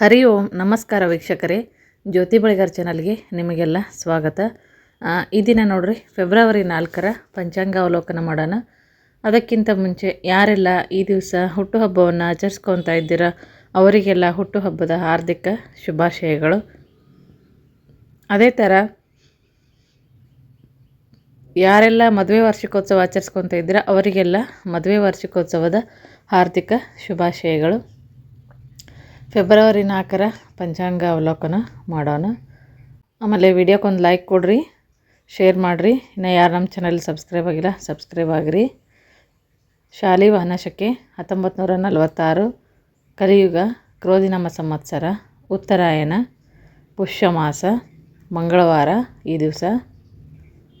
ಹರಿ ಓಂ, ನಮಸ್ಕಾರ ವೀಕ್ಷಕರೇ. ಜ್ಯೋತಿ ಬಳಿಗಾರ್ ಚಾನಲ್ಗೆ ನಿಮಗೆಲ್ಲ ಸ್ವಾಗತ. ಈ ದಿನ ನೋಡ್ರಿ, ಫೆಬ್ರವರಿ ನಾಲ್ಕರ ಪಂಚಾಂಗ ಅವಲೋಕನ ಮಾಡೋಣ. ಅದಕ್ಕಿಂತ ಮುಂಚೆ ಯಾರೆಲ್ಲ ಈ ದಿವಸ ಹುಟ್ಟುಹಬ್ಬವನ್ನು ಆಚರಿಸ್ಕೊತಾ ಇದ್ದೀರಾ, ಅವರಿಗೆಲ್ಲ ಹುಟ್ಟುಹಬ್ಬದ ಹಾರ್ದಿಕ ಶುಭಾಶಯಗಳು. ಅದೇ ಥರ ಯಾರೆಲ್ಲ ಮದುವೆ ವಾರ್ಷಿಕೋತ್ಸವ ಆಚರಿಸ್ಕೊತಾ ಇದ್ದೀರಾ, ಅವರಿಗೆಲ್ಲ ಮದುವೆ ವಾರ್ಷಿಕೋತ್ಸವದ ಹಾರ್ದಿಕ ಶುಭಾಶಯಗಳು. ಫೆಬ್ರವರಿ ನಾಲ್ಕರ ಪಂಚಾಂಗ ಅವಲೋಕನ ಮಾಡೋಣ. ಆಮೇಲೆ ವಿಡಿಯೋಕ್ಕೊಂದು ಲೈಕ್ ಕೊಡ್ರಿ ಶೇರ್ ಮಾಡಿರಿ. ಇನ್ನು ಯಾರು ನಮ್ಮ ಚಾನಲ್ ಸಬ್ಸ್ಕ್ರೈಬ್ ಆಗಿಲ್ಲ ಸಬ್ಸ್ಕ್ರೈಬ್ ಆಗಿರಿ. ಶಾಲಿ ವಾಹನಶಕ್ಕೆ ಹತ್ತೊಂಬತ್ತು ನೂರ ನಲವತ್ತಾರು, ಕಲಿಯುಗ, ಕ್ರೋಧಿನಾಮ ಸಂವತ್ಸರ, ಉತ್ತರಾಯಣ, ಪುಷ್ಯಮಾಸ, ಮಂಗಳವಾರ, ಈ ದಿವಸ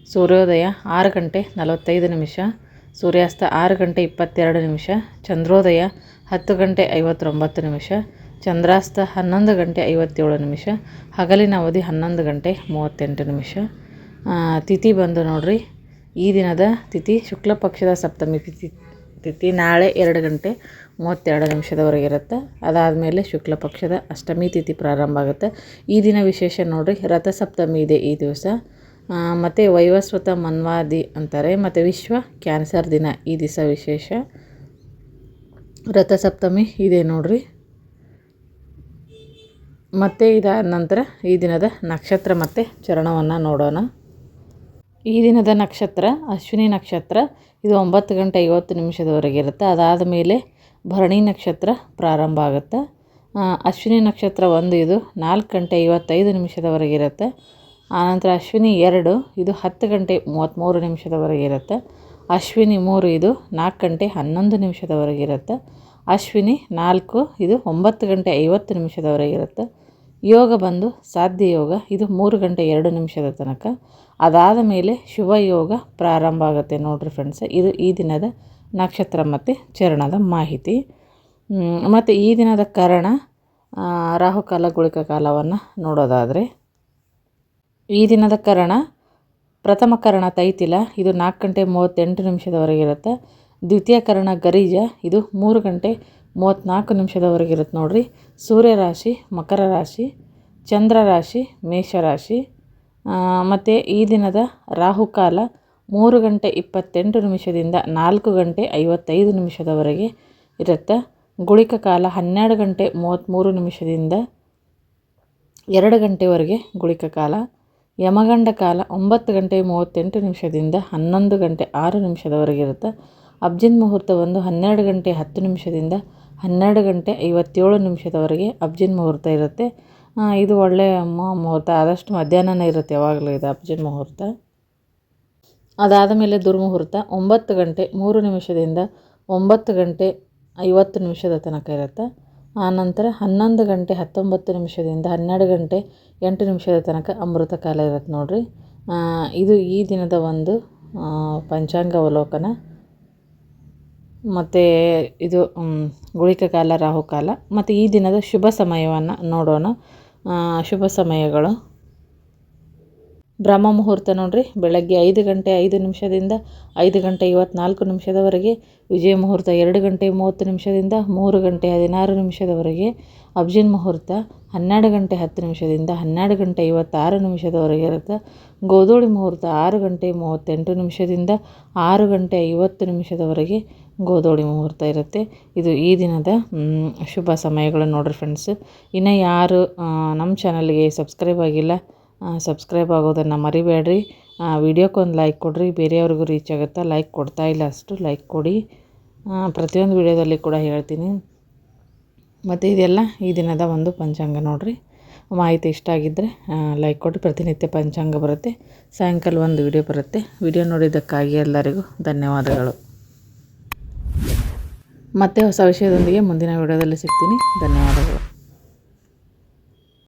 ಸೂರ್ಯೋದಯ ಆರು ಗಂಟೆ ನಲವತ್ತೈದು ನಿಮಿಷ, ಸೂರ್ಯಾಸ್ತ ಆರು ಗಂಟೆ ಇಪ್ಪತ್ತೆರಡು ನಿಮಿಷ, ಚಂದ್ರೋದಯ ಹತ್ತು ಗಂಟೆ ಐವತ್ತೊಂಬತ್ತು ನಿಮಿಷ ಚಂದ್ರಾಸ್ತ ಹನ್ನೊಂದು ಗಂಟೆ ಐವತ್ತೇಳು ನಿಮಿಷ, ಹಗಲಿನ ಅವಧಿ ಹನ್ನೊಂದು ಗಂಟೆ ಮೂವತ್ತೆಂಟು ನಿಮಿಷ. ತಿಥಿ ಬಂದು ನೋಡಿರಿ. ಈ ದಿನದ ತಿಥಿ ಶುಕ್ಲ ಪಕ್ಷದ ಸಪ್ತಮಿ ತಿಥಿ ತಿಥಿ ನಾಳೆ ಎರಡು ಗಂಟೆ ಮೂವತ್ತೆರಡು ನಿಮಿಷದವರೆಗೆ ಇರುತ್ತೆ. ಅದಾದಮೇಲೆ ಶುಕ್ಲ ಪಕ್ಷದ ಅಷ್ಟಮಿ ತಿಥಿ ಪ್ರಾರಂಭ ಆಗುತ್ತೆ. ಈ ದಿನ ವಿಶೇಷ ನೋಡಿರಿ, ರಥಸಪ್ತಮಿ ಇದೆ ಈ ದಿವಸ. ಮತ್ತು ವೈವಸ್ವತ ಮನ್ವಾದಿ ಅಂತಾರೆ, ಮತ್ತು ವಿಶ್ವ ಕ್ಯಾನ್ಸರ್ ದಿನ ಈ ದಿವಸ ವಿಶೇಷ. ರಥಸಪ್ತಮಿ ಇದೆ ನೋಡ್ರಿ. ಮತ್ತು ಇದಾದ ನಂತರ ಈ ದಿನದ ನಕ್ಷತ್ರ ಮತ್ತು ಚರಣವನ್ನು ನೋಡೋಣ. ಈ ದಿನದ ನಕ್ಷತ್ರ ಅಶ್ವಿನಿ ನಕ್ಷತ್ರ ಇದು ಒಂಬತ್ತು ಗಂಟೆ ಐವತ್ತು ನಿಮಿಷದವರೆಗೆ ಇರುತ್ತೆ. ಅದಾದ ಮೇಲೆ ಭರಣಿ ನಕ್ಷತ್ರ ಪ್ರಾರಂಭ ಆಗುತ್ತೆ. ಅಶ್ವಿನಿ ನಕ್ಷತ್ರ ಒಂದು, ಇದು ನಾಲ್ಕು ಗಂಟೆ ಐವತ್ತೈದು ನಿಮಿಷದವರೆಗೆ ಇರುತ್ತೆ. ಆನಂತರ ಅಶ್ವಿನಿ ಎರಡು, ಇದು ಹತ್ತು ಗಂಟೆ ಮೂವತ್ತ್ಮೂರು ನಿಮಿಷದವರೆಗೆ ಇರುತ್ತೆ. ಅಶ್ವಿನಿ ಮೂರು, ಇದು ನಾಲ್ಕು ಗಂಟೆ ಹನ್ನೊಂದು ನಿಮಿಷದವರೆಗೆ ಇರುತ್ತೆ. ಅಶ್ವಿನಿ ನಾಲ್ಕು, ಇದು ಒಂಬತ್ತು ಗಂಟೆ ಐವತ್ತು ನಿಮಿಷದವರೆಗೆ ಇರುತ್ತೆ. ಯೋಗ ಬಂದು ಸಾಧ್ಯ ಯೋಗ, ಇದು ಮೂರು ಗಂಟೆ ಎರಡು ನಿಮಿಷದ ತನಕ. ಅದಾದ ಮೇಲೆ ಶುಭ ಯೋಗ ಪ್ರಾರಂಭ ಆಗುತ್ತೆ ನೋಡಿರಿ ಫ್ರೆಂಡ್ಸ್ ಇದು ಈ ದಿನದ ನಕ್ಷತ್ರ ಮತ್ತು ಚರಣದ ಮಾಹಿತಿ. ಮತ್ತು ಈ ದಿನದ ಕರಣ ರಾಹುಕಾಲ ಗುಳಿಕ ಕಾಲವನ್ನು ನೋಡೋದಾದರೆ. ಈ ದಿನದ ಕರಣ, ಪ್ರಥಮ ಕರಣ ತೈತಿಲ, ಇದು ನಾಲ್ಕು ಗಂಟೆ ಮೂವತ್ತೆಂಟು ನಿಮಿಷದವರೆಗೆ ಗರಿಜ ಗರೀಜ. ಇದು ಮೂರು ಗಂಟೆ ಮೂವತ್ತ್ನಾಲ್ಕು ನಿಮಿಷದವರೆಗೆ ಇರುತ್ತೆ ನೋಡಿರಿ. ಸೂರ್ಯ ರಾಶಿ, ಮಕರ ರಾಶಿ, ಚಂದ್ರ ರಾಶಿ ಮೇಷರಾಶಿ ಮತ್ತು ಈ ದಿನದ ರಾಹುಕಾಲ ಮೂರು ಗಂಟೆ ಇಪ್ಪತ್ತೆಂಟು ನಿಮಿಷದಿಂದ ನಾಲ್ಕು ಗಂಟೆ ಐವತ್ತೈದು ನಿಮಿಷದವರೆಗೆ ಇರುತ್ತೆ. ಗುಳಿಕ ಕಾಲ ಹನ್ನೆರಡು ಗಂಟೆ ಮೂವತ್ತ್ಮೂರು ನಿಮಿಷದಿಂದ ಎರಡು ಗಂಟೆವರೆಗೆ ಗುಳಿಕ ಕಾಲ. ಯಮಗಂಡ ಕಾಲ ಒಂಬತ್ತು ಗಂಟೆ ಮೂವತ್ತೆಂಟು ನಿಮಿಷದಿಂದ ಹನ್ನೊಂದು ಗಂಟೆ ಆರು ನಿಮಿಷದವರೆಗೆ ಇರುತ್ತೆ. ಅಬ್ಜಿನ್ ಮುಹೂರ್ತ ಒಂದು ಹನ್ನೆರಡು ಗಂಟೆ ಹತ್ತು ನಿಮಿಷದಿಂದ ಹನ್ನೆರಡು ಗಂಟೆ ಐವತ್ತೇಳು ನಿಮಿಷದವರೆಗೆ ಅಬ್ಜಿನ್ ಮುಹೂರ್ತ ಇರುತ್ತೆ. ಇದು ಒಳ್ಳೆಯ ಮುಹೂರ್ತ. ಆದಷ್ಟು ಮಧ್ಯಾಹ್ನ ಇರುತ್ತೆ ಯಾವಾಗಲೂ ಇದು ಅಬ್ಜಿನ್ ಮುಹೂರ್ತ. ಅದಾದ ಮೇಲೆ ದುರ್ಮುಹೂರ್ತ ಒಂಬತ್ತು ಗಂಟೆ ಮೂರು ನಿಮಿಷದಿಂದ ಒಂಬತ್ತು ಗಂಟೆ ಐವತ್ತು ನಿಮಿಷದ ತನಕ ಇರುತ್ತೆ. ಆನಂತರ ಹನ್ನೊಂದು ಗಂಟೆ ಹತ್ತೊಂಬತ್ತು ನಿಮಿಷದಿಂದ ಹನ್ನೆರಡು ಗಂಟೆ ಎಂಟು ನಿಮಿಷದ ತನಕ ಅಮೃತ ಕಾಲ ಇರುತ್ತೆ ನೋಡಿರಿ. ಇದು ಈ ದಿನದ ಒಂದು ಪಂಚಾಂಗ ಅವಲೋಕನ. ಮತ್ತು ಇದು ಗುಳಿಕ ಕಾಲ ರಾಹುಕಾಲ. ಮತ್ತು ಈ ದಿನದ ಶುಭ ಸಮಯವನ್ನು ನೋಡೋಣ. ಶುಭ ಸಮಯಗಳು. ಬ್ರಹ್ಮ ಮುಹೂರ್ತ ನೋಡ್ರಿ. ಬೆಳಗ್ಗೆ ಐದು ಗಂಟೆ ಐದು ನಿಮಿಷದಿಂದ ಐದು ಗಂಟೆ ಐವತ್ನಾಲ್ಕು ನಿಮಿಷದವರೆಗೆ, ವಿಜಯ ಮುಹೂರ್ತ ಎರಡು ಗಂಟೆ ಮೂವತ್ತು ನಿಮಿಷದಿಂದ ಮೂರು ಗಂಟೆ ಹದಿನಾರು ನಿಮಿಷದವರೆಗೆ, ಅಬ್ಜಿನ್ ಮುಹೂರ್ತ ಹನ್ನೆರಡು ಗಂಟೆ ಹತ್ತು ನಿಮಿಷದಿಂದ ಹನ್ನೆರಡು ಗಂಟೆ ಐವತ್ತಾರು ನಿಮಿಷದವರೆಗೆ ಇರುತ್ತೆ. ಗೋಧೂಳಿ ಮುಹೂರ್ತ ಆರು ಗಂಟೆ ಮೂವತ್ತೆಂಟು ನಿಮಿಷದಿಂದ ಆರು ಗಂಟೆ ಐವತ್ತು ನಿಮಿಷದವರೆಗೆ ಗೋಧೂಳಿ ಮುಹೂರ್ತ ಇರುತ್ತೆ. ಇದು ಈ ದಿನದ ಶುಭ ಸಮಯಗಳು ನೋಡಿರಿ ಫ್ರೆಂಡ್ಸ್ ಇನ್ನು ಯಾರು ನಮ್ಮ ಚಾನಲ್ಗೆ ಸಬ್ಸ್ಕ್ರೈಬ್ ಆಗಿಲ್ಲ ಸಬ್ಸ್ಕ್ರೈಬ್ ಆಗೋದನ್ನು ಮರಿಬೇಡ್ರಿ. ವಿಡಿಯೋಕ್ಕೊಂದು ಲೈಕ್ ಕೊಡ್ರಿ. ಬೇರೆಯವ್ರಿಗೂ ರೀಚ್ ಆಗುತ್ತೆ ಲೈಕ್ ಕೊಡ್ತಾ ಇಲ್ಲ ಅಷ್ಟು ಲೈಕ್ ಕೊಡಿ. ಪ್ರತಿಯೊಂದು ವಿಡಿಯೋದಲ್ಲಿ ಕೂಡ ಹೇಳ್ತೀನಿ. ಮತ್ತು ಇದೆಲ್ಲ ಈ ದಿನದ ಒಂದು ಪಂಚಾಂಗ ನೋಡಿರಿ. ಮಾಹಿತಿ ಇಷ್ಟ ಆಗಿದ್ದರೆ ಲೈಕ್ ಕೊಟ್ಟು ಪ್ರತಿನಿತ್ಯ ಪಂಚಾಂಗ ಬರುತ್ತೆ. ಸಾಯಂಕಾಲ ಒಂದು ವಿಡಿಯೋ ಬರುತ್ತೆ. ವಿಡಿಯೋ ನೋಡಿದ್ದಕ್ಕಾಗಿ ಎಲ್ಲರಿಗೂ ಧನ್ಯವಾದಗಳು. ಮತ್ತೆ ಹೊಸ ವಿಷಯದೊಂದಿಗೆ ಮುಂದಿನ ವಿಡಿಯೋದಲ್ಲಿ ಸಿಗ್ತೀನಿ. ಧನ್ಯವಾದಗಳು.